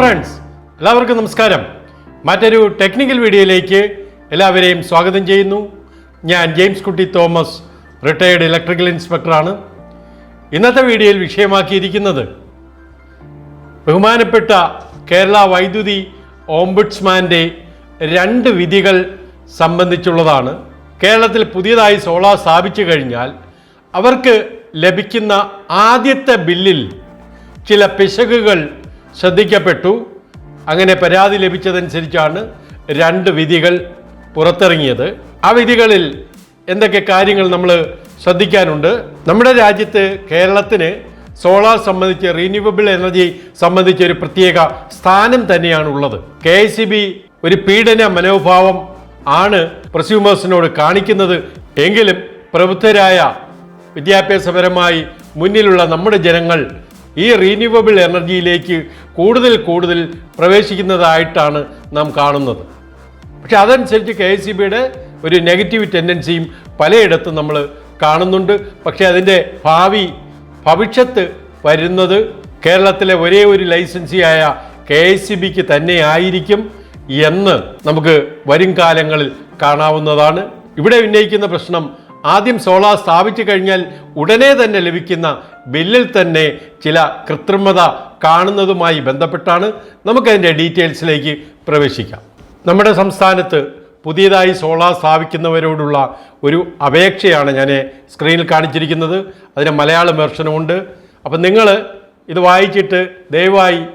Friends എല്ലാവർക്കും നമസ്കാരം. മറ്റൊരു ടെക്നിക്കൽ വീഡിയോയിലേക്ക് എല്ലാവരെയും സ്വാഗതം ചെയ്യുന്നു. ഞാൻ ജെയിംസ് കുട്ടി തോമസ് റിട്ടയേർഡ് ഇലക്ട്രിക്കൽ ഇൻസ്പെക്ടറാണ് ഇന്നത്തെ വീഡിയോയിൽ വിഷയമാക്കിയിരിക്കുന്നത് ബഹുമാനപ്പെട്ട കേരള വൈദ്യുതി ഓംബുഡ്സ്മാന്റെ രണ്ട് വിധികൾ സംബന്ധിച്ചുള്ളതാണ്. കേരളത്തിൽ പുതിയതായി സോളാർ സ്ഥാപിച്ചു കഴിഞ്ഞാൽ അവർക്ക് ലഭിക്കുന്ന ആദ്യത്തെ ബില്ലിൽ ചില പിശകുകൾ ശ്രദ്ധിക്കപ്പെട്ടു. അങ്ങനെ പരാതി ലഭിച്ചതനുസരിച്ചാണ് രണ്ട് വിധികൾ പുറത്തിറങ്ങിയത്. ആ വിധികളിൽ എന്തൊക്കെ കാര്യങ്ങൾ നമ്മൾ ശ്രദ്ധിക്കാനുണ്ട്? നമ്മുടെ രാജ്യത്ത് കേരളത്തിന് സോളാർ സംബന്ധിച്ച് റീന്യൂവബിൾ എനർജി സംബന്ധിച്ച് ഒരു പ്രത്യേക സ്ഥാനം തന്നെയാണ് ഉള്ളത് കെ ഒരു പീഡന മനോഭാവം ആണ് പ്രസ്യൂമേഴ്സിനോട് കാണിക്കുന്നത്. എങ്കിലും പ്രബുദ്ധരായ വിദ്യാഭ്യാസപരമായി മുന്നിലുള്ള നമ്മുടെ ജനങ്ങൾ ഈ റീന്യൂവബിൾ എനർജിയിലേക്ക് കൂടുതൽ കൂടുതൽ പ്രവേശിക്കുന്നതായിട്ടാണ് നാം കാണുന്നത്. പക്ഷെ അതനുസരിച്ച് കെ എസ് സി ബിയുടെ ഒരു നെഗറ്റീവ് ടെൻഡൻസിയും പലയിടത്തും നമ്മൾ കാണുന്നുണ്ട്. പക്ഷേ അതിന്റെ ഭാവി ഭവിഷ്യത്ത് വരുന്നത് കേരളത്തിലെ ഒരേ ഒരു ലൈസൻസിയായ കെ എസ് സി ബിക്ക് തന്നെ ആയിരിക്കും എന്ന് നമുക്ക് വരും കാലങ്ങളിൽ കാണാവുന്നതാണ്. ഇവിടെ ഉന്നയിക്കുന്ന പ്രശ്നം ആദ്യം സോളാർ സ്ഥാപിച്ചു കഴിഞ്ഞാൽ ഉടനെ തന്നെ ലഭിക്കുന്ന ബില്ലിൽ തന്നെ ചില കൃത്രിമത കാണുന്നതുമായി ബന്ധപ്പെട്ടാണ് നമുക്കതിന്റെ ഡീറ്റെയിൽസിലേക്ക് പ്രവേശിക്കാം. നമ്മുടെ സംസ്ഥാനത്ത് പുതിയതായി സോളാർ സ്ഥാപിക്കുന്നവരോടുള്ള ഒരു അപേക്ഷയാണ് ഞാൻ സ്ക്രീനിൽ കാണിച്ചിരിക്കുന്നത്. അതിന് മലയാളം വെർഷനുമുണ്ട്. അപ്പം നിങ്ങൾ ഇത് വായിച്ചിട്ട് ദയവായി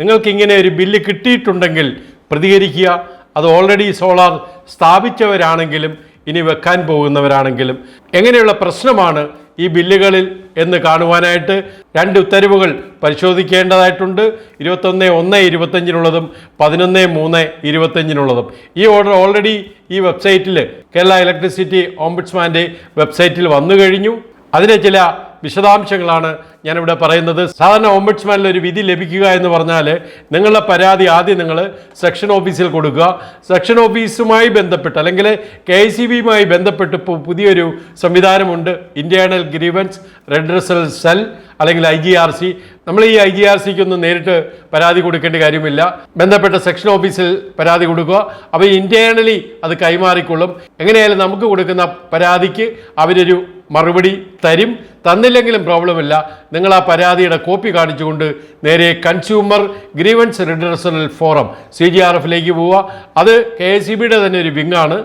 നിങ്ങൾക്കിങ്ങനെ ഒരു ബില്ല് കിട്ടിയിട്ടുണ്ടെങ്കിൽ പ്രതികരിക്കുക. അത് ഓൾറെഡി സോളാർ സ്ഥാപിച്ചവരാണെങ്കിലും ഇനി വെക്കാൻ പോകുന്നവരാണെങ്കിലും എങ്ങനെയുള്ള പ്രശ്നമാണ് ഈ ബില്ലുകളിൽ എന്ന് കാണുവാനായിട്ട് രണ്ട് ഉത്തരവുകൾ പരിശോധിക്കേണ്ടതായിട്ടുണ്ട്. ഇരുപത്തൊന്ന് ഒന്ന് ഇരുപത്തഞ്ചിനുള്ളതും പതിനൊന്ന് മൂന്ന് ഇരുപത്തഞ്ചിനുള്ളതും. ഈ ഓർഡർ ഓൾറെഡി ഈ വെബ്സൈറ്റിൽ കേരള ഇലക്ട്രിസിറ്റി ഓംബുഡ്സ്മാന്റെ വെബ്സൈറ്റിൽ വന്നു കഴിഞ്ഞു. അതിനെ ചില വിശദാംശങ്ങളാണ് ഞാനിവിടെ പറയുന്നത്. സാധാരണ ഓംബഡ്സ്മാനിൽ ഒരു വിധി ലഭിക്കുക എന്ന് പറഞ്ഞാൽ നിങ്ങളുടെ പരാതി ആദ്യം നിങ്ങൾ സെക്ഷൻ ഓഫീസിൽ കൊടുക്കുക. സെക്ഷൻ ഓഫീസുമായി ബന്ധപ്പെട്ട് അല്ലെങ്കിൽ കെ സി ബിയുമായി ബന്ധപ്പെട്ട് ഇപ്പോൾ പുതിയൊരു സംവിധാനമുണ്ട്. ഇന്റേണൽ ഗ്രീവൻസ് റെഡ്രസൽ സെൽ അല്ലെങ്കിൽ ഐ ജി ആർ സി നമ്മൾ ഈ ഐ ജി ആർ സിക്ക് ഒന്നും നേരിട്ട് പരാതി കൊടുക്കേണ്ട കാര്യമില്ല. ബന്ധപ്പെട്ട സെക്ഷൻ ഓഫീസിൽ പരാതി കൊടുക്കുക. അപ്പോൾ ഇന്റേണലി അത് കൈമാറിക്കൊള്ളും. എങ്ങനെയായാലും നമുക്ക് കൊടുക്കുന്ന പരാതിക്ക് അവരൊരു മറുപടി തരും. തന്നില്ലെങ്കിലും പ്രോബ്ലമില്ല. നിങ്ങൾ ആ പരാതിയുടെ കോപ്പി കാണിച്ചുകൊണ്ട് നേരെ consumer grievance redressal forum C G R എഫിലേക്ക് പോവുക. അത് കെ എസ് സി ബിയുടെ തന്നെ ഒരു വിങ്ങാണ്.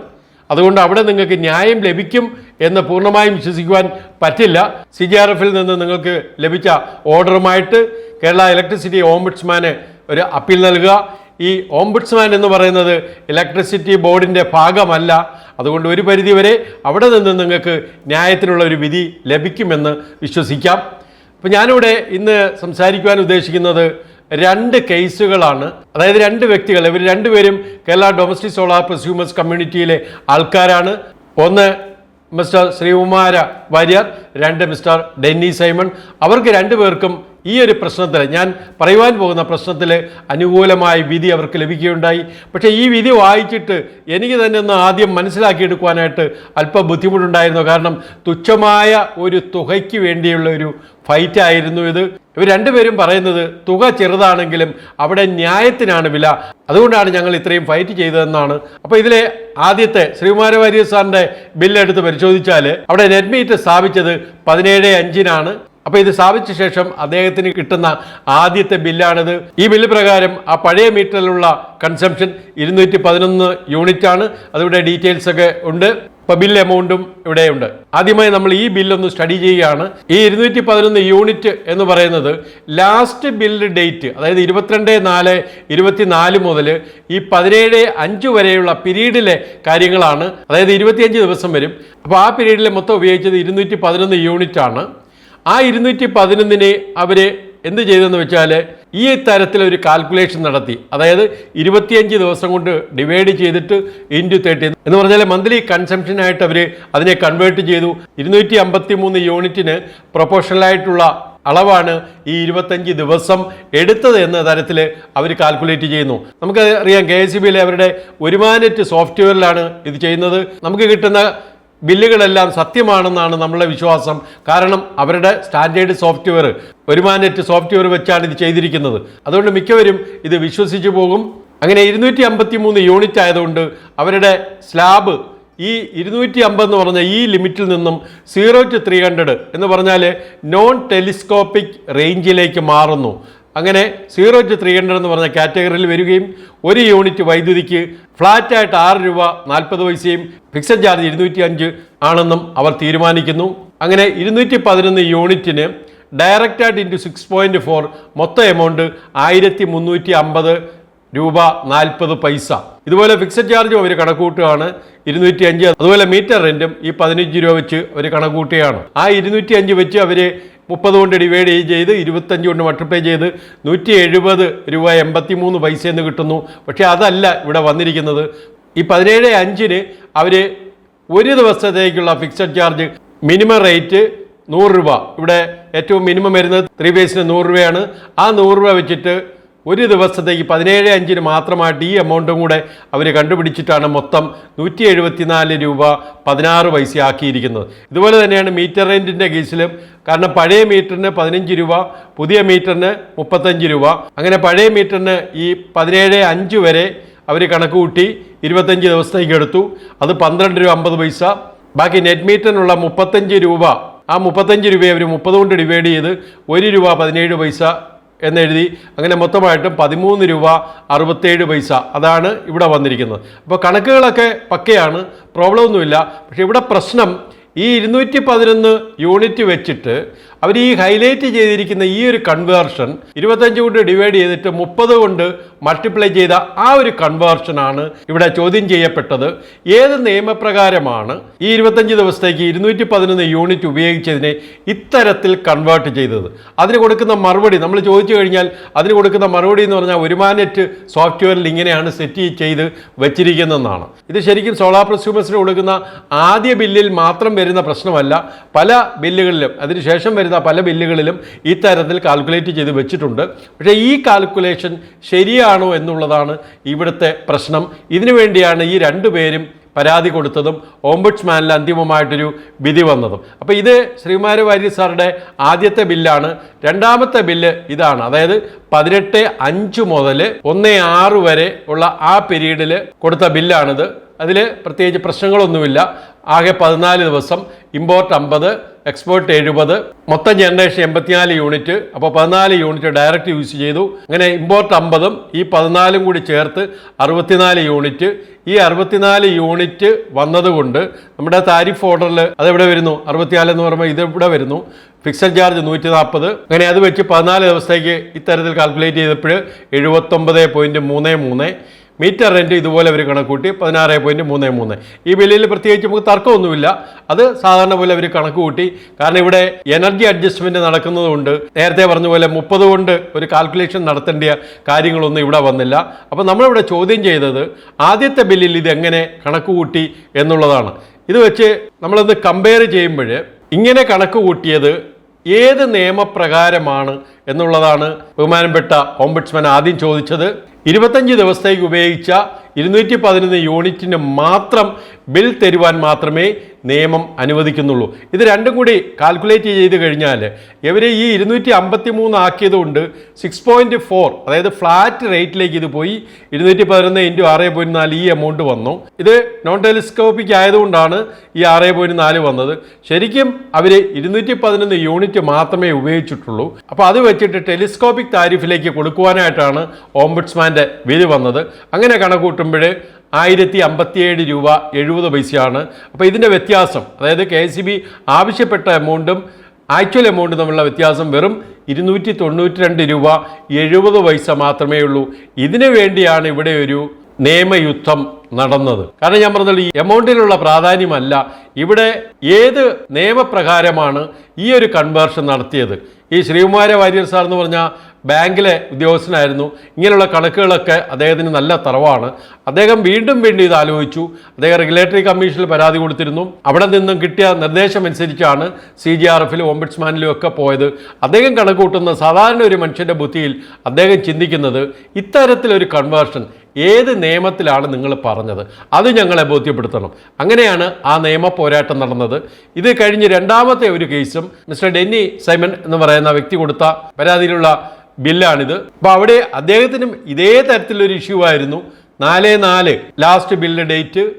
അതുകൊണ്ട് അവിടെ നിങ്ങൾക്ക് ന്യായം ലഭിക്കും എന്ന് പൂർണമായും വിശ്വസിക്കുവാൻ പറ്റില്ല. സി ജി ആർ എഫിൽ നിന്ന് നിങ്ങൾക്ക് ലഭിച്ച ഓർഡറുമായിട്ട് കേരള ഇലക്ട്രിസിറ്റി ഓംബുഡ്സ്മാന് ഒരു അപ്പീൽ നൽകുക. ഈ ഓംബുഡ്സ്മാൻ എന്ന് പറയുന്നത് ഇലക്ട്രിസിറ്റി ബോർഡിന്റെ ഭാഗമല്ല. അതുകൊണ്ട് ഒരു പരിധിവരെ അവിടെ നിന്ന് നിങ്ങൾക്ക് ന്യായത്തിനുള്ള ഒരു വിധി ലഭിക്കുമെന്ന് വിശ്വസിക്കാം. അപ്പോൾ ഞാനിവിടെ ഇന്ന് സംസാരിക്കുവാൻ ഉദ്ദേശിക്കുന്നത് രണ്ട് കേസുകളാണ്. അതായത് രണ്ട് വ്യക്തികൾ ഇവർ രണ്ടുപേരും കേരള ഡൊമസ്റ്റിക് സോളാർ പ്രസ്യൂമേഴ്സ് കമ്മ്യൂണിറ്റിയിലെ ആൾക്കാരാണ്. ഒന്ന് മിസ്റ്റർ ശ്രീകുമാര വാര്യർ രണ്ട് മിസ്റ്റർ ഡെന്നി സൈമൺ. അവർക്ക് രണ്ടുപേർക്കും ഈ ഒരു പ്രശ്നത്തിൽ ഞാൻ പറയുവാൻ പോകുന്ന പ്രശ്നത്തിൽ അനുകൂലമായ വിധി അവർക്ക് ലഭിക്കുകയുണ്ടായി. പക്ഷേ ഈ വിധി വായിച്ചിട്ട് എനിക്ക് തന്നെ ഒന്ന് ആദ്യം മനസ്സിലാക്കിയെടുക്കുവാനായിട്ട് അല്പം ബുദ്ധിമുട്ടുണ്ടായിരുന്നു. കാരണം തുച്ഛമായ ഒരു തുകയ്ക്ക് വേണ്ടിയുള്ള ഒരു ഫൈറ്റ് ആയിരുന്നു ഇത്. ഇവർ രണ്ടുപേരും പറയുന്നത് തുക ചെറുതാണെങ്കിലും അവിടെ ന്യായത്തിനാണ് വില. അതുകൊണ്ടാണ് ഞങ്ങൾ ഇത്രയും ഫൈറ്റ് ചെയ്തതെന്നാണ്. അപ്പോൾ ഇതിലെ ആദ്യത്തെ ശ്രീകുമാര വാര്യർ സാറിന്റെ ബില്ലെടുത്ത് പരിശോധിച്ചാൽ അവിടെ നെറ്റ് സ്ഥാപിച്ചത് പതിനേഴ് അഞ്ചിനാണ്. അപ്പോൾ ഇത് സ്ഥാപിച്ച ശേഷം അദ്ദേഹത്തിന് കിട്ടുന്ന ആദ്യത്തെ ബില്ലാണിത്. ഈ ബില്ല് പ്രകാരം ആ പഴയ മീറ്ററിലുള്ള കൺസംഷൻ ഇരുന്നൂറ്റി പതിനൊന്ന് യൂണിറ്റ് ആണ് അതിവിടെ ഡീറ്റെയിൽസ് ഒക്കെ ഉണ്ട്. ഇപ്പൊ ബിൽ എമൗണ്ടും ഇവിടെയുണ്ട്. ആദ്യമായി നമ്മൾ ഈ ബില്ലൊന്ന് സ്റ്റഡി ചെയ്യുകയാണ്. ഈ ഇരുന്നൂറ്റി പതിനൊന്ന് യൂണിറ്റ് എന്ന് പറയുന്നത് ലാസ്റ്റ് ബില്ല് ഡേറ്റ് അതായത് ഇരുപത്തിരണ്ട് നാല് ഇരുപത്തിനാല് മുതൽ ഈ പതിനേഴ് അഞ്ച് വരെയുള്ള പിരീഡിലെ കാര്യങ്ങളാണ്. അതായത് ഇരുപത്തിയഞ്ച് ദിവസം വരും. അപ്പോൾ ആ പിരീഡിലെ മൊത്തം ഉപയോഗിച്ചത് ഇരുന്നൂറ്റി പതിനൊന്ന് യൂണിറ്റ് ആണ് ആ ഇരുന്നൂറ്റി പതിനൊന്നിനെ അവർ എന്ത് ചെയ്തെന്ന് വെച്ചാൽ ഈ തരത്തിലൊരു കാൽക്കുലേഷൻ നടത്തി. അതായത് ഇരുപത്തിയഞ്ച് ദിവസം കൊണ്ട് ഡിവൈഡ് ചെയ്തിട്ട് ഇന്റു തേർട്ടി എന്ന് പറഞ്ഞാൽ മന്ത്ലി കൺസംഷനായിട്ട് അവർ അതിനെ കൺവേർട്ട് ചെയ്തു. ഇരുന്നൂറ്റി അമ്പത്തി മൂന്ന് യൂണിറ്റിന് പ്രൊപ്പോഷണലായിട്ടുള്ള അളവാണ് ഈ ഇരുപത്തഞ്ച് ദിവസം എടുത്തത് എന്ന തരത്തിൽ അവർ കാൽക്കുലേറ്റ് ചെയ്യുന്നു. നമുക്ക് അറിയാം കെ എസ് ബിയിലെ അവരുടെ ഒരുമാനറ്റ് സോഫ്റ്റ്വെയറിലാണ് ഇത് ചെയ്യുന്നത്. നമുക്ക് കിട്ടുന്ന ബില്ലുകളെല്ലാം സത്യമാണെന്നാണ് നമ്മളെ വിശ്വാസം. കാരണം അവരുടെ സ്റ്റാൻഡേർഡ് സോഫ്റ്റ്വെയർ ഒരുമാനെറ്റ് സോഫ്റ്റ്വെയർ വെച്ചാണ് ഇത് ചെയ്തിരിക്കുന്നത്. അതുകൊണ്ട് മിക്കവരും ഇത് വിശ്വസിച്ചു പോകും. അങ്ങനെ ഇരുന്നൂറ്റി അമ്പത്തി മൂന്ന് യൂണിറ്റ് ആയതുകൊണ്ട് അവരുടെ സ്ലാബ് ഈ ഇരുന്നൂറ്റി അമ്പത് എന്ന് പറഞ്ഞ ഈ ലിമിറ്റിൽ നിന്നും സീറോ ടു ത്രീ ഹൺഡ്രഡ് എന്ന് പറഞ്ഞാൽ നോൺ ടെലിസ്കോപ്പിക് റേഞ്ചിലേക്ക് മാറുന്നു. അങ്ങനെ സീറോ ടു ത്രീ ഹൺഡ്രഡ് എന്ന് പറഞ്ഞ കാറ്റഗറിയിൽ വരികയും ഒരു യൂണിറ്റ് വൈദ്യുതിക്ക് ഫ്ലാറ്റായിട്ട് ആറ് രൂപ നാൽപ്പത് പൈസയും ഫിക്സഡ് ചാർജ് ഇരുന്നൂറ്റി അഞ്ച് ആണെന്നും അവർ തീരുമാനിക്കുന്നു. അങ്ങനെ ഇരുന്നൂറ്റി പതിനൊന്ന് യൂണിറ്റിന് ഡയറക്റ്റായിട്ട് ഇന്റു സിക്സ് പോയിന്റ് ഫോർ മൊത്തം എമൗണ്ട് ആയിരത്തി മുന്നൂറ്റി അമ്പത് രൂപ നാൽപ്പത് പൈസ. ഇതുപോലെ ഫിക്സഡ് ചാർജും അവർ കണക്കൂട്ടുകയാണ് ഇരുന്നൂറ്റി അഞ്ച് അതുപോലെ മീറ്റർ റെന്റും ഈ പതിനഞ്ച് രൂപ വെച്ച് അവർ കണക്കൂട്ടുകയാണ് ആ ഇരുന്നൂറ്റി അഞ്ച് വെച്ച് അവർ മുപ്പത് കൊണ്ട് ഡിവൈഡ് ചെയ്ത് ഇരുപത്തഞ്ച് കൊണ്ട് മൾട്ടിപ്ലൈ ചെയ്ത് നൂറ്റി എഴുപത് രൂപ എൺപത്തി മൂന്ന് പൈസ എന്ന് കിട്ടുന്നു. പക്ഷേ അതല്ല ഇവിടെ വന്നിരിക്കുന്നത്. ഈ പതിനേഴ് അഞ്ചിന് അവർ ഒരു ദിവസത്തേക്കുള്ള ഫിക്സഡ് ചാർജ് മിനിമം റേറ്റ് നൂറ് രൂപ. ഇവിടെ ഏറ്റവും മിനിമം വരുന്നത് ത്രീ ബേസിന് നൂറ് രൂപയാണ്. ആ നൂറ് രൂപ വെച്ചിട്ട് ഒരു ദിവസത്തേക്ക് പതിനേഴ് അഞ്ചിന് മാത്രമായിട്ട് ഈ എമൗണ്ടും കൂടെ അവർ കണ്ടുപിടിച്ചിട്ടാണ് മൊത്തം നൂറ്റി എഴുപത്തിനാല് രൂപ പതിനാറ് പൈസ ആക്കിയിരിക്കുന്നത് ഇതുപോലെ തന്നെയാണ് മീറ്റർ റെന്റിന്റെ കേസിലും. കാരണം പഴയ മീറ്ററിന് പതിനഞ്ച് രൂപ പുതിയ മീറ്ററിന് മുപ്പത്തഞ്ച് രൂപ. അങ്ങനെ പഴയ മീറ്ററിന് ഈ പതിനേഴ് അഞ്ച് വരെ അവർ കണക്ക് കൂട്ടി ഇരുപത്തഞ്ച് ദിവസത്തേക്ക് എടുത്തു. അത് പന്ത്രണ്ട് രൂപ അമ്പത് പൈസ. ബാക്കി നെറ്റ് മീറ്ററിനുള്ള മുപ്പത്തഞ്ച് രൂപ ആ മുപ്പത്തഞ്ച് രൂപയെ അവർ മുപ്പത് കൊണ്ട് ഡിവൈഡ് ചെയ്ത് ഒരു രൂപ പതിനേഴ് പൈസ എന്നെഴുതി. അങ്ങനെ മൊത്തമായിട്ടും പതിമൂന്ന് രൂപ അറുപത്തേഴ് പൈസ. അതാണ് ഇവിടെ വന്നിരിക്കുന്നത്. അപ്പോൾ കണക്കുകളൊക്കെ പക്കയാണ്. പ്രോബ്ലം ഒന്നുമില്ല. പക്ഷേ ഇവിടെ പ്രശ്നം ഈ ഇരുന്നൂറ്റി പതിനൊന്ന് യൂണിറ്റ് വെച്ചിട്ട് അവർ ഈ ഹൈലൈറ്റ് ചെയ്തിരിക്കുന്ന ഈ ഒരു കൺവേർഷൻ ഇരുപത്തഞ്ച് കൊണ്ട് ഡിവൈഡ് ചെയ്തിട്ട് മുപ്പത് കൊണ്ട് മൾട്ടിപ്ലൈ ചെയ്ത ആ ഒരു കൺവേർഷനാണ് ഇവിടെ ചോദ്യം ചെയ്യപ്പെട്ടത്. ഏത് നിയമപ്രകാരമാണ് ഈ ഇരുപത്തഞ്ച് ദിവസത്തേക്ക് ഇരുന്നൂറ്റി പതിനൊന്ന് യൂണിറ്റ് ഉപയോഗിച്ചതിനെ ഇത്തരത്തിൽ കൺവേർട്ട് ചെയ്തത്? അതിന് കൊടുക്കുന്ന മറുപടി നമ്മൾ ചോദിച്ചു കഴിഞ്ഞാൽ അതിന് കൊടുക്കുന്ന മറുപടി എന്ന് പറഞ്ഞാൽ ഒരുമാനെറ്റ് സോഫ്റ്റ്വെയറിൽ ഇങ്ങനെയാണ് സെറ്റ് ചെയ്ത് വെച്ചിരിക്കുന്നതെന്നാണ്. ഇത് ശരിക്കും സോളാർ പ്രസ്യൂമേഴ്സിന് കൊടുക്കുന്ന ആദ്യ ബില്ലിൽ മാത്രം വരുന്ന പ്രശ്നമല്ല. പല ബില്ലുകളിലും അതിനുശേഷം വരുന്ന പല ബില്ലുകളിലും ഈ തരത്തിൽ കാൽക്കുലേറ്റ് ചെയ്ത് വെച്ചിട്ടുണ്ട്. പക്ഷേ ഈ കാൽക്കുലേഷൻ ശരിയാണോ എന്നുള്ളതാണ് ഇവിടുത്തെ പ്രശ്നം. ഇതിനു വേണ്ടിയാണ് ഈ രണ്ടുപേരും പരാതി കൊടുത്തതും ഓംബുഡ്സ്മാനിൽ അന്തിമമായിട്ടൊരു വിധി വന്നതും. അപ്പോൾ ഇത് ശ്രീകുമാര വാര്യർ സാറുടെ ആദ്യത്തെ ബില്ലാണ്. രണ്ടാമത്തെ ബില്ല് ഇതാണ്. അതായത് പതിനെട്ട് അഞ്ച് മുതൽ ഒന്ന് ആറ് വരെ ഉള്ള ആ പീരീഡിൽ കൊടുത്ത ബില്ലാണിത്. അതിൽ പ്രത്യേകിച്ച് പ്രശ്നങ്ങളൊന്നുമില്ല. ആകെ പതിനാല് ദിവസം ഇമ്പോർട്ട് അമ്പത് എക്സ്പോർട്ട് എഴുപത് മൊത്തം ജനറേഷൻ എൺപത്തിനാല് യൂണിറ്റ് അപ്പോൾ പതിനാല് യൂണിറ്റ് ഡയറക്റ്റ് യൂസ് ചെയ്തു. അങ്ങനെ ഇമ്പോർട്ട് അമ്പതും ഈ പതിനാലും കൂടി ചേർത്ത് അറുപത്തിനാല് യൂണിറ്റ് ഈ അറുപത്തിനാല് യൂണിറ്റ് വന്നതുകൊണ്ട് നമ്മുടെ താരിഫ് ഓർഡറിൽ അതെവിടെ വരുന്നു? അറുപത്തിനാല് എന്ന് പറയുമ്പോൾ ഇതെവിടെ വരുന്നു. ഫിക്സഡ് ചാർജ് നൂറ്റി നാൽപ്പത് അങ്ങനെ അത് വെച്ച് പതിനാല് ദിവസത്തേക്ക് ഇത്തരത്തിൽ കാൽക്കുലേറ്റ് ചെയ്തപ്പോൾ എഴുപത്തൊമ്പത് പോയിന്റ് മൂന്ന് മൂന്ന്. മീറ്റർ റെന്റ് ഇതുപോലെ അവർ കണക്കൂട്ടി പതിനാറ് പോയിന്റ് മൂന്ന് മൂന്ന്. ഈ ബില്ലിൽ പ്രത്യേകിച്ച് നമുക്ക് തർക്കമൊന്നുമില്ല. അത് സാധാരണ പോലെ അവർ കണക്ക് കൂട്ടി കാരണം ഇവിടെ എനർജി അഡ്ജസ്റ്റ്മെന്റ് നടക്കുന്നതുകൊണ്ട് നേരത്തെ പറഞ്ഞ പോലെ മുപ്പത് കൊണ്ട് ഒരു കാൽക്കുലേഷൻ നടത്തേണ്ട കാര്യങ്ങളൊന്നും ഇവിടെ വന്നില്ല. അപ്പോൾ നമ്മളിവിടെ ചോദ്യം ചെയ്തത് ആദ്യത്തെ ബില്ലിൽ ഇതെങ്ങനെ കണക്ക് കൂട്ടി എന്നുള്ളതാണ്. ഇത് വെച്ച് നമ്മളത് കമ്പയർ ചെയ്യുമ്പോൾ ഇങ്ങനെ കണക്ക് കൂട്ടിയത് ഏത് നിയമപ്രകാരമാണ് എന്നുള്ളതാണ് ബഹുമാനപ്പെട്ട ഓംബുഡ്സ്മാൻ ആദ്യം ചോദിച്ചത്. ഇരുപത്തഞ്ച് ദിവസത്തേക്ക് ഉപയോഗിച്ച ഇരുന്നൂറ്റി പതിനൊന്ന് യൂണിറ്റിന് മാത്രം ബിൽ തരുവാൻ മാത്രമേ നിയമം അനുവദിക്കുന്നുള്ളൂ. ഇത് രണ്ടും കൂടി കാൽക്കുലേറ്റ് ചെയ്ത് കഴിഞ്ഞാൽ ഇവർ ഈ ഇരുന്നൂറ്റി അമ്പത്തി മൂന്ന് ആക്കിയതുകൊണ്ട് സിക്സ് പോയിന്റ് ഫോർ അതായത് ഫ്ലാറ്റ് റേറ്റിലേക്ക് ഇത് പോയി ഇരുന്നൂറ്റി പതിനൊന്ന് ഇന്റു ആറ് പോയിന്റ് നാല് ഈ എമൗണ്ട് വന്നു. ഇത് നോൺ ടെലിസ്കോപ്പിക് ആയതുകൊണ്ടാണ് ഈ ആറ് പോയിന്റ് നാല് വന്നത്. ശരിക്കും അവർ ഇരുന്നൂറ്റി പതിനൊന്ന് യൂണിറ്റ് മാത്രമേ ഉപയോഗിച്ചിട്ടുള്ളൂ. അപ്പോൾ അത് വെച്ചിട്ട് ടെലിസ്കോപ്പിക് താരിഫിലേക്ക് കൊടുക്കുവാനായിട്ടാണ് ഓംബുഡ്സ്മാന്റെ വിധി വന്നത്. അങ്ങനെ കണക്കൂട്ടുമ്പോൾ ആയിരത്തി അമ്പത്തിയേഴ് രൂപ എഴുപത് പൈസയാണ്. അപ്പോൾ ഇതിന്റെ വ്യത്യാസം അതായത് കെ എസ് ബി ആവശ്യപ്പെട്ട എമൗണ്ടും ആക്ച്വൽ എമൗണ്ട് തമ്മിലുള്ള വ്യത്യാസം വെറും ഇരുന്നൂറ്റി തൊണ്ണൂറ്റി രണ്ട് രൂപ എഴുപത് പൈസ മാത്രമേ ഉള്ളൂ. ഇതിനു വേണ്ടിയാണ് ഇവിടെ ഒരു നിയമയുദ്ധം നടന്നത്. കാരണം ഞാൻ പറഞ്ഞത് ഈ എമൗണ്ടിലുള്ള പ്രാധാന്യമല്ല. ഇവിടെ ഏത് നിയമപ്രകാരമാണ് ഈ ഒരു കൺവേർഷൻ നടത്തിയത്? ഈ ശ്രീകുമാര വാര്യർ സാർ എന്ന് പറഞ്ഞ ബാങ്കിലെ ഉദ്യോഗസ്ഥനായിരുന്നു. ഇങ്ങനെയുള്ള കണക്കുകളൊക്കെ അദ്ദേഹത്തിന് നല്ല തറവാണ്. അദ്ദേഹം വീണ്ടും വീണ്ടും ഇത് ആലോചിച്ചു. അദ്ദേഹം റെഗുലേറ്ററി കമ്മീഷനിൽ പരാതി കൊടുത്തിരുന്നു. അവിടെ നിന്നും കിട്ടിയ നിർദ്ദേശം അനുസരിച്ചാണ് സി ജി ആർ എഫിലും ഓംബുഡ്സ്മാനിലും ഒക്കെ പോയത്. അദ്ദേഹം കണക്ക് കൂട്ടുന്ന സാധാരണ ഒരു മനുഷ്യന്റെ ബുദ്ധിയിൽ അദ്ദേഹം ചിന്തിക്കുന്നത് ഇത്തരത്തിലൊരു കൺവേർഷൻ ഏത് നിയമത്തിലാണ് നിങ്ങൾ പറഞ്ഞത്? അത് ഞങ്ങളെ ബോധ്യപ്പെടുത്തണം. അങ്ങനെയാണ് ആ നിയമ പോരാട്ടം നടന്നത്. ഇത് കഴിഞ്ഞ് രണ്ടാമത്തെ ഒരു കേസും മിസ്റ്റർ ഡെന്നി സൈമൺ എന്ന് പറയുന്ന വ്യക്തി കൊടുത്ത പരാതിയിലുള്ള ബില്ലാണിത്. അപ്പോൾ അവിടെ അദ്ദേഹത്തിനും ഇതേ തരത്തിലൊരു ഇഷ്യൂ ആയിരുന്നു. നാല് നാല് ലാസ്റ്റ് ബില്ല് ഡേറ്റ്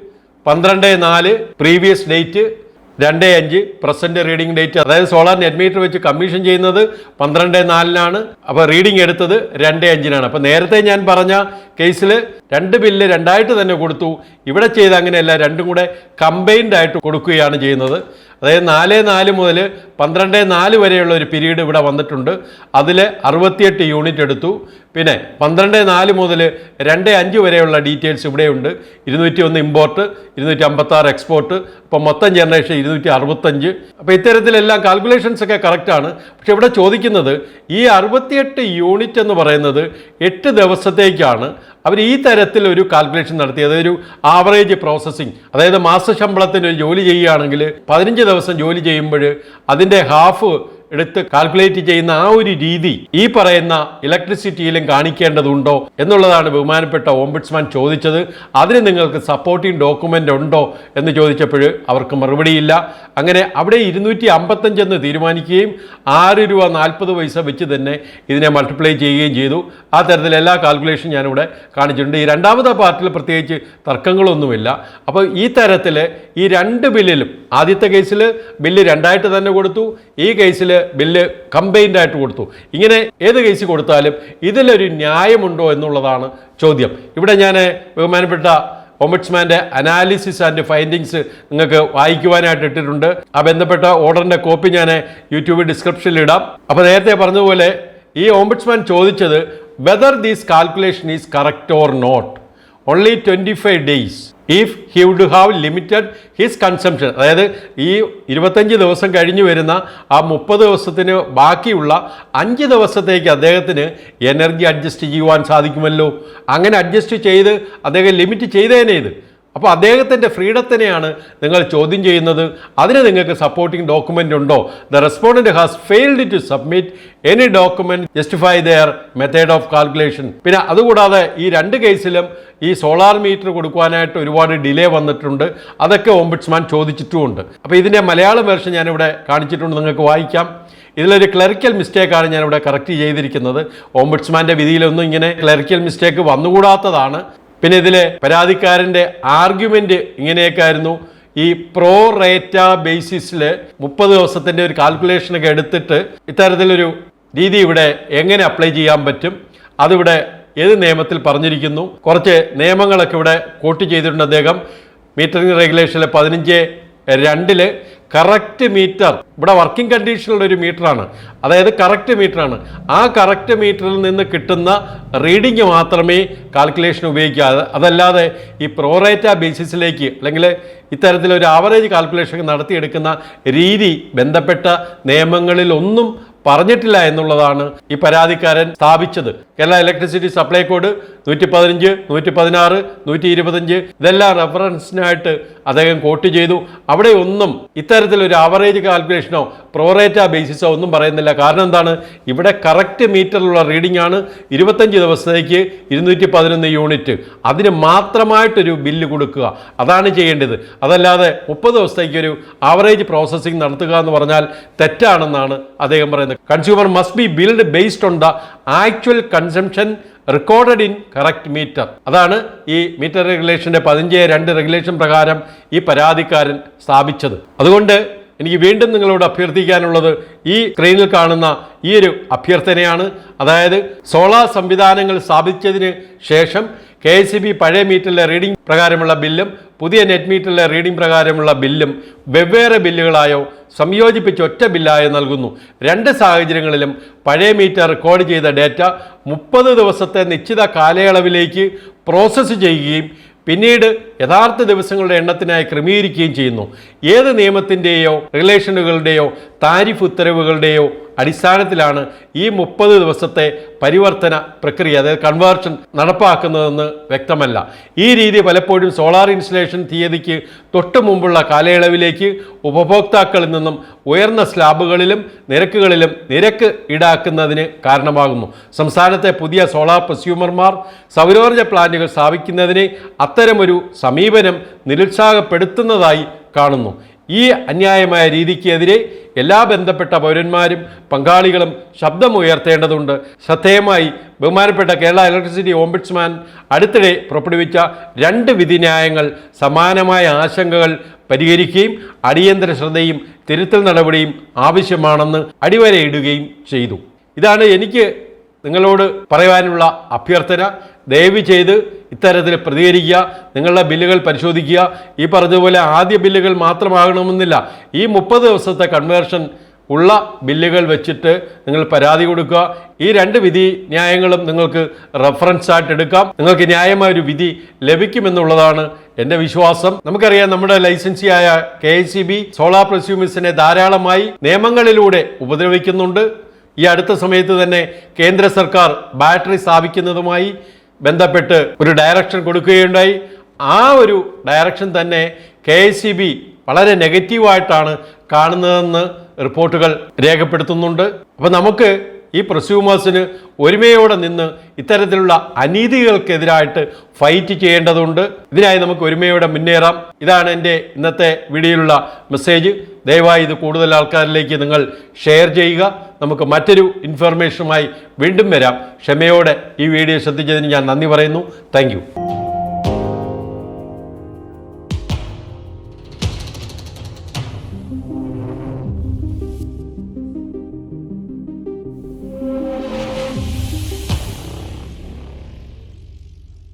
പന്ത്രണ്ട് നാല് പ്രീവിയസ് ഡേറ്റ് രണ്ട് അഞ്ച് പ്രസന്റ് റീഡിംഗ് ഡേറ്റ്. അതായത് സോളാർ നെറ്റ് മീറ്റർ വെച്ച് കമ്മീഷൻ ചെയ്യുന്നത് പന്ത്രണ്ട് നാലിനാണ്. അപ്പോൾ റീഡിംഗ് എടുത്തത് രണ്ട് അഞ്ചിനാണ്. അപ്പോൾ നേരത്തെ ഞാൻ പറഞ്ഞ കേസിൽ രണ്ട് ബില്ല് രണ്ടായിട്ട് തന്നെ കൊടുത്തു. ഇവിടെ ചെയ്ത് അങ്ങനെയല്ല രണ്ടും കൂടെ കമ്പൈൻഡ് ആയിട്ട് കൊടുക്കുകയാണ് ചെയ്യുന്നത്. അതായത് നാല് നാല് മുതൽ പന്ത്രണ്ട് നാല് വരെയുള്ള ഒരു പീരീഡ് ഇവിടെ വന്നിട്ടുണ്ട്. അതിൽ അറുപത്തിയെട്ട് യൂണിറ്റ് എടുത്തു. പിന്നെ പന്ത്രണ്ട് നാല് മുതൽ രണ്ട് അഞ്ച് വരെയുള്ള ഡീറ്റെയിൽസ് ഇവിടെയുണ്ട്. ഇരുന്നൂറ്റി ഒന്ന് ഇമ്പോർട്ട് ഇരുന്നൂറ്റി അമ്പത്തി ആറ് എക്സ്പോർട്ട് അപ്പോൾ മൊത്തം ജനറേഷൻ ഇരുന്നൂറ്റി അറുപത്തഞ്ച് അപ്പോൾ ഇത്തരത്തിലെല്ലാം കാൽക്കുലേഷൻസ് ഒക്കെ കറക്റ്റാണ് പക്ഷെ ഇവിടെ ചോദിക്കുന്നത് ഈ അറുപത്തിയെട്ട് യൂണിറ്റ് എന്ന് പറയുന്നത് എട്ട് ദിവസത്തേക്കാണ്. അവർ ഈ തരത്തിൽ ഒരു കാൽക്കുലേഷൻ നടത്തി. ഒരു ആവറേജ് പ്രോസസ്സിങ് അതായത് മാസശമ്പളത്തിന് ഒരു ജോലി ചെയ്യുകയാണെങ്കിൽ പതിനഞ്ച് ദിവസം ജോലി ചെയ്യുമ്പോൾ അതിന്റെ ഹാഫ് എടുത്ത് കാൽക്കുലേറ്റ് ചെയ്യുന്ന ആ ഒരു രീതി ഈ പറയുന്ന ഇലക്ട്രിസിറ്റിയിലും കാണിക്കേണ്ടതുണ്ടോ എന്നുള്ളതാണ് ബഹുമാനപ്പെട്ട ഓംബുഡ്സ്മാൻ ചോദിച്ചത്. അതിന് നിങ്ങൾക്ക് സപ്പോർട്ടിംഗ് ഡോക്യുമെന്റ് ഉണ്ടോ എന്ന് ചോദിച്ചപ്പോൾ അവർക്ക് മറുപടിയില്ല. അങ്ങനെ അവിടെ ഇരുന്നൂറ്റി അമ്പത്തഞ്ചെന്ന് തീരുമാനിക്കുകയും ആറ് രൂപ നാൽപ്പത് പൈസ വെച്ച് തന്നെ ഇതിനെ മൾട്ടിപ്ലൈ ചെയ്യുകയും ചെയ്തു. ആ തരത്തിൽ എല്ലാ കാൽക്കുലേഷൻ ഞാനിവിടെ കാണിച്ചിട്ടുണ്ട്. ഈ രണ്ടാമത്തെ പാർട്ടിൽ പ്രത്യേകിച്ച് തർക്കങ്ങളൊന്നുമില്ല. അപ്പോൾ ഈ തരത്തിൽ ഈ രണ്ട് ബില്ലിലും ആദ്യത്തെ കേസിൽ ബില്ല് രണ്ടായിട്ട് തന്നെ കൊടുത്തു. ഈ കേസിൽ ബില്ല് കമ്പൈൻഡ് ആയിട്ട് കൊടുത്തു. ഇങ്ങനെ ഏത് കേസ് കൊടുത്താലും ഇതിലൊരു ന്യായമുണ്ടോ എന്നുള്ളതാണ് ചോദ്യം. ഇവിടെ ഞാൻ ബഹുമാനപ്പെട്ട ഒമിറ്റ്സ്മാന്റെ അനാലിസിസ് ആൻഡ് ഫൈൻഡിങ്സ് നിങ്ങൾക്ക് വായിക്കുവാനായിട്ട് ഇട്ടിട്ടുണ്ട്. ആ ബന്ധപ്പെട്ട ഓർഡറിന്റെ കോപ്പി ഞാൻ യൂട്യൂബ് ഡിസ്ക്രിപ്ഷനിൽ ഇടാം. അപ്പോൾ നേരത്തെ പറഞ്ഞതുപോലെ ഈ ഓംബുഡ്സ്മാൻ ചോദിച്ചത് whether these calculation is correct or not only twenty five days if he would have limited his consumption അതായത് ഈ ഇരുപത്തഞ്ച് ദിവസം കഴിഞ്ഞു വരുന്ന ആ മുപ്പത് ദിവസത്തിന് ബാക്കിയുള്ള അഞ്ച് ദിവസത്തേക്ക് അദ്ദേഹത്തിന് എനർജി അഡ്ജസ്റ്റ് ചെയ്യുവാൻ സാധിക്കുമല്ലോ. അങ്ങനെ അഡ്ജസ്റ്റ് ചെയ്ത് അദ്ദേഹം ലിമിറ്റ് ചെയ്തേനെ ഇത്. അപ്പോൾ അദ്ദേഹത്തിന്റെ ഫ്രീഡത്തിനെയാണ് നിങ്ങൾ ചോദ്യം ചെയ്യുന്നത്. അതിന് നിങ്ങൾക്ക് സപ്പോർട്ടിംഗ് ഡോക്യുമെന്റ് ഉണ്ടോ? The respondent has failed to submit any document justify their method of calculation പിന്നെ അതുകൂടാതെ ഈ രണ്ട് കേസിലും ഈ സോളാർ മീറ്റർ കൊടുക്കുവാനായിട്ട് ഒരുപാട് ഡിലേ വന്നിട്ടുണ്ട്. അതൊക്കെ ഓംബിഡ്സ്മാൻ ചോദിച്ചിട്ടുമുണ്ട്. അപ്പോൾ ഇതിന്റെ മലയാളം വേർഷൻ ഞാനിവിടെ കാണിച്ചിട്ടുണ്ട്. നിങ്ങൾക്ക് വായിക്കാം. ഇതിലൊരു ക്ലറിക്കൽ മിസ്റ്റേക്കാണ് ഞാനിവിടെ കറക്റ്റ് ചെയ്തിരിക്കുന്നത്. ഓംബിഡ്സ്മാന്റെ വിധിയിലൊന്നും ഇങ്ങനെ ക്ലറിക്കൽ മിസ്റ്റേക്ക് വന്നുകൂടാത്തതാണ്. പിന്നെ ഇതിലെ പരാതിക്കാരന്റെ ആർഗ്യുമെന്റ് ഇങ്ങനെയൊക്കെ ആയിരുന്നു ഈ പ്രോ റേറ്റ ബേസിസിൽ മുപ്പത് ദിവസത്തിന്റെ ഒരു കാൽക്കുലേഷനൊക്കെ എടുത്തിട്ട് ഇത്തരത്തിലൊരു രീതി ഇവിടെ എങ്ങനെ അപ്ലൈ ചെയ്യാൻ പറ്റും? അതിവിടെ ഏത് നിയമത്തിൽ പറഞ്ഞിരിക്കുന്നു? കുറച്ച് നിയമങ്ങളൊക്കെ ഇവിടെ കോട്ട് ചെയ്തിട്ടുണ്ട് അദ്ദേഹം. മീറ്ററിംഗ് റെഗുലേഷനിലെ പതിനഞ്ച് രണ്ടിൽ കറക്റ്റ് മീറ്റർ ഇവിടെ വർക്കിംഗ് കണ്ടീഷനിലുള്ള ഒരു മീറ്ററാണ് അതായത് കറക്റ്റ് മീറ്ററാണ് ആ കറക്റ്റ് മീറ്ററിൽ നിന്ന് കിട്ടുന്ന റീഡിങ് മാത്രമേ കാൽക്കുലേഷൻ ഉപയോഗിക്കുക. അതല്ലാതെ ഈ പ്രോറേറ്റ ബേസിസിലേക്ക് അല്ലെങ്കിൽ ഇത്തരത്തിലൊരു ആവറേജ് കാൽക്കുലേഷൻ നടത്തിയെടുക്കുന്ന രീതി ബന്ധപ്പെട്ട നിയമങ്ങളിൽ ഒന്നും പറഞ്ഞിട്ടില്ല എന്നുള്ളതാണ് ഈ പരാതിക്കാരൻ സ്ഥാപിച്ചത്. കേരള ഇലക്ട്രിസിറ്റി സപ്ലൈ കോഡ് നൂറ്റി പതിനഞ്ച് നൂറ്റി പതിനാറ് നൂറ്റി ഇരുപത്തഞ്ച് ഇതെല്ലാം റെഫറൻസിനായിട്ട് അദ്ദേഹം കോട്ട് ചെയ്തു. അവിടെ ഒന്നും ഇത്തരത്തിലൊരു ആവറേജ് കാൽക്കുലേഷനോ പ്രോറേറ്റ ബേസിസോ ഒന്നും പറയുന്നില്ല. കാരണം എന്താണ്? ഇവിടെ കറക്റ്റ് മീറ്ററിലുള്ള റീഡിംഗ് ആണ് ഇരുപത്തഞ്ച് ദിവസത്തേക്ക് ഇരുന്നൂറ്റി പതിനൊന്ന് യൂണിറ്റ് അതിന് മാത്രമായിട്ടൊരു ബില്ല് കൊടുക്കുക. അതാണ് ചെയ്യേണ്ടത്. അതല്ലാതെ മുപ്പത് ദിവസത്തേക്ക് ഒരു ആവറേജ് പ്രോസസ്സിംഗ് നടത്തുക എന്ന് പറഞ്ഞാൽ തെറ്റാണെന്നാണ് അദ്ദേഹം പറയുന്നത്. Consumer must be billed based on the actual consumption recorded in correct meter അതാണ് ഈ മീറ്റർ റെഗുലേഷന്റെ പതിനഞ്ച് രണ്ട് റെഗുലേഷൻ പ്രകാരം ഈ പരാതിക്കാരൻ സ്ഥാപിച്ചത്. അതുകൊണ്ട് എനിക്ക് വീണ്ടും നിങ്ങളോട് അഭ്യർത്ഥിക്കാനുള്ളത് ഈ സ്ക്രീനിൽ കാണുന്ന ഈ ഒരു അഭ്യർത്ഥനയാണ്. അതായത് സോളാർ സംവിധാനങ്ങൾ സ്ഥാപിച്ചതിന് ശേഷം കെ എസ് ബി പഴയ മീറ്ററിലെ റീഡിംഗ് പ്രകാരമുള്ള ബില്ലും പുതിയ നെറ്റ് മീറ്ററിലെ റീഡിംഗ് പ്രകാരമുള്ള ബില്ലും വെവ്വേറെ ബില്ലുകളായോ സംയോജിപ്പിച്ച് ഒറ്റ ബില്ലായോ നൽകുന്നു. രണ്ട് സാഹചര്യങ്ങളിലും പഴയ മീറ്റർ റെക്കോർഡ് ചെയ്ത ഡേറ്റ മുപ്പത് ദിവസത്തെ നിശ്ചിത കാലയളവിലേക്ക് പ്രോസസ്സ് ചെയ്യുകയും പിന്നീട് യഥാർത്ഥ ദിവസങ്ങളുടെ എണ്ണത്തിനായി ക്രമീകരിക്കുകയും ചെയ്യുന്നു. ഏത് നിയമത്തിന്റെയോ റിലേഷനുകളുടെയോ താരിഫ് ഉത്തരവുകളുടെയോ അടിസ്ഥാനത്തിലാണ് ഈ മുപ്പത് ദിവസത്തെ പരിവർത്തന പ്രക്രിയ അതായത് കൺവേർഷൻ നടപ്പാക്കുന്നതെന്ന് വ്യക്തമല്ല. ഈ രീതി പലപ്പോഴും സോളാർ ഇൻസ്റ്റലേഷൻ തീയതിക്ക് തൊട്ട് മുമ്പുള്ള കാലയളവിലേക്ക് ഉപഭോക്താക്കളിൽ നിന്നും ഉയർന്ന സ്ലാബുകളിലും നിരക്കുകളിലും നിരക്ക് ഈടാക്കുന്നതിന് കാരണമാകുന്നു. സംസ്ഥാനത്തെ പുതിയ സോളാർ പ്രസ്യൂമർമാർ സൗരോർജ പ്ലാന്റുകൾ സ്ഥാപിക്കുന്നതിന് അത്തരമൊരു സമീപനം നിരുത്സാഹപ്പെടുത്തുന്നതായി കാണുന്നു. ഈ അന്യായമായ രീതിക്കെതിരെ എല്ലാ ബന്ധപ്പെട്ട പൗരന്മാരും പങ്കാളികളും ശബ്ദമുയർത്തേണ്ടതുണ്ട്. ശ്രദ്ധേയമായി ബഹുമാനപ്പെട്ട കേരള ഇലക്ട്രിസിറ്റി ഓംബുഡ്സ്മാൻ അടുത്തിടെ പുറപ്പെടുവിച്ച രണ്ട് വിധിന്യായങ്ങൾ സമാനമായ ആശങ്കകൾ പരിഹരിക്കുകയും അടിയന്തര ശ്രദ്ധയും തിരുത്തൽ നടപടിയും ആവശ്യമാണെന്ന് അടിവരയിടുകയും ചെയ്തു. ഇതാണ് എനിക്ക് നിങ്ങളോട് പറയാനുള്ള അഭ്യർത്ഥന. ദയവ് ചെയ്ത് ഇത്തരത്തിൽ പ്രതികരിക്കുക നിങ്ങളുടെ ബില്ലുകൾ പരിശോധിക്കുക. ഈ പറഞ്ഞതുപോലെ ആദ്യ ബില്ലുകൾ മാത്രമാകണമെന്നില്ല. ഈ മുപ്പത് ദിവസത്തെ കൺവേർഷൻ ഉള്ള ബില്ലുകൾ വെച്ചിട്ട് നിങ്ങൾ പരാതി കൊടുക്കുക. ഈ രണ്ട് വിധി ന്യായങ്ങളും നിങ്ങൾക്ക് റെഫറൻസ് ആയിട്ട് എടുക്കാം. നിങ്ങൾക്ക് ന്യായമായ ഒരു വിധി ലഭിക്കുമെന്നുള്ളതാണ് എന്റെ വിശ്വാസം. നമുക്കറിയാം നമ്മുടെ ലൈസൻസിയായ K S C B solar പ്രസ്യൂമിസിനെ ധാരാളമായി നിയമങ്ങളിലൂടെ ഉപദ്രവിക്കുന്നുണ്ട്. ഈ അടുത്ത സമയത്ത് തന്നെ കേന്ദ്ര സർക്കാർ ബാറ്ററി സ്ഥാപിക്കുന്നതുമായി ബന്ധപ്പെട്ട് ഒരു ഡയറക്ഷൻ കൊടുക്കുകയുണ്ടായി. ആ ഒരു ഡയറക്ഷൻ തന്നെ കെ വളരെ നെഗറ്റീവായിട്ടാണ് കാണുന്നതെന്ന് റിപ്പോർട്ടുകൾ രേഖപ്പെടുത്തുന്നുണ്ട്. അപ്പോൾ നമുക്ക് ഈ പ്രസ്യൂമേഴ്സിന് ഒരുമയോടെ നിന്ന് ഇത്തരത്തിലുള്ള അനീതികൾക്കെതിരായിട്ട് ഫൈറ്റ് ചെയ്യേണ്ടതുണ്ട്. ഇതിനായി നമുക്ക് ഒരുമയോടെ മുന്നേറാം. ഇതാണ് എന്റെ ഇന്നത്തെ വീഡിയോയിലുള്ള മെസ്സേജ് ദയവായി ഇത് കൂടുതൽ ആൾക്കാരിലേക്ക് നിങ്ങൾ ഷെയർ ചെയ്യുക. നമുക്ക് മറ്റൊരു ഇൻഫർമേഷനുമായി വീണ്ടും വരാം. ക്ഷമയോടെ ഈ വീഡിയോ ശ്രദ്ധിച്ചതിന് ഞാൻ നന്ദി പറയുന്നു. താങ്ക്